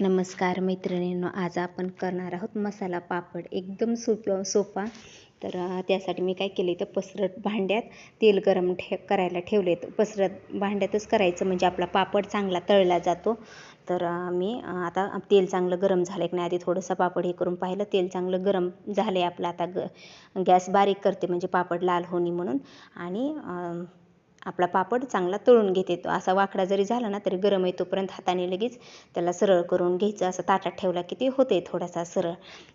नमस्कार मैत्रिणींनो आज आपण करणार आहोत मसाला पापड. एकदम सोप सोपा. तर त्यासाठी मी काय केले तर पसरट भांड्यात तेल गरम ठे करायला ठेवले पसरत भांड्यातच करायचं म्हणजे आपला पापड चांगला तळला जातो. तर मी आता तेल चांगलं गरम झालं की नाही आधी थोडंसं पापड हे करून पाहिलं. तेल चांगलं गरम झालं आहे आपलं. आता ग गॅस बारीक करते म्हणजे पापड लाल होणी म्हणून. आणि आपला पापड चांगला तळून घेते तो. असा वाकडा जरी झाला ना तरी गरम आहे तोपर्यंत हाताने लगेच त्याला सरळ करून घ्यायचं. असं ताटात ठेवला की ते होते थोडासा सरळ.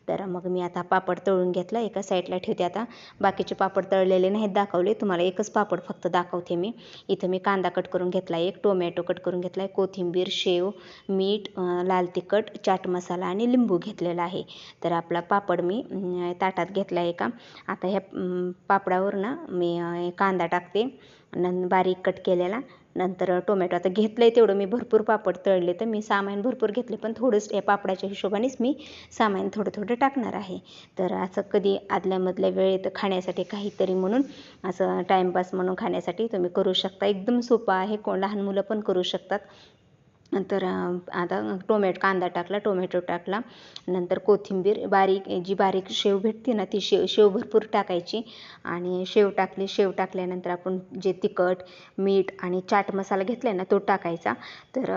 तर मग मी आता पापड तळून घेतला. एका साईडला ठेवते आता. बाकीचे पापड तळलेले नाहीत दाखवले. तुम्हाला एकच पापड फक्त दाखवते मी. इथं मी कांदा कट करून घेतला एक टोमॅटो कट करून घेतला आहे कोथिंबीर शेव मीठ लाल तिखट चाट मसाला आणि लिंबू घेतलेला आहे. तर आपला पापड मी ताटात घेतला आहे का आता ह्या पापडावर ना मी कांदा टाकते. न बारीक कट केलेला. नंतर टोमॅटो आता घेतलं आहे तेवढं मी भरपूर पापड तळले तर मी सामान भरपूर घेतले पण थोडंच या पापडाच्या हिशोबानेच मी सामान थोडं थोडं टाकणार आहे. तर असं कधी आदल्यामधल्या वेळेत खाण्यासाठी काहीतरी म्हणून असं टाईमपास म्हणून खाण्यासाठी तुम्ही करू शकता. एकदम सोपं आहे कोण लहान मुलं पण करू शकतात. नंतर आता टोमॅटो कांदा टाकला टोमॅटो टाकला. नंतर कोथिंबीर बारीक जी बारीक शेव भेटते ना ती शेव शेव भरपूर टाकायची. आणि शेव टाकली शेव टाकल्यानंतर आपण जे तिखट मीठ आणि चाट मसाला घेतला आहे ना तो टाकायचा. तर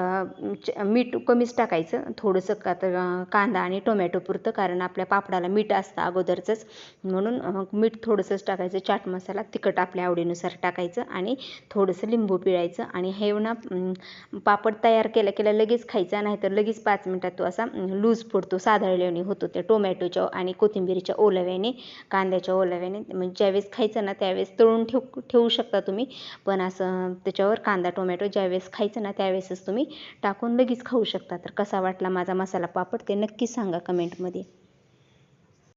च- मीठ कमीच टाकायचं. थोडंसं का तर कांदा आणि टोमॅटो पुरतं कारण आपल्या पापडाला मीठ असतं अगोदरचंच. म्हणून मीठ थोडंसंच टाकायचं. चाट मसाला तिखट आपल्या आवडीनुसार टाकायचं आणि थोडंसं लिंबू पिळायचं. आणि हे ना पापड तयार केल्या केला लगेच खायचा नाही तर लगेच पाच मिनटात तो असा लूज पडतो साधाळल्याने होतो. त्या टोमॅटोच्या आणि कोथिंबीरीच्या ओलव्याने कांद्याच्या ओलव्याने. म्हणजे ज्यावेळेस खायचं ना त्यावेळेस तळून ठेव ठेवू शकता तुम्ही. पण असं त्याच्यावर कांदा टोमॅटो ज्यावेळेस खायचं ना त्यावेळेसच तुम्ही टाकून लगेच खाऊ शकता. तर कसा वाटला माझा मसाला पापड ते नक्की सांगा कमेंटमध्ये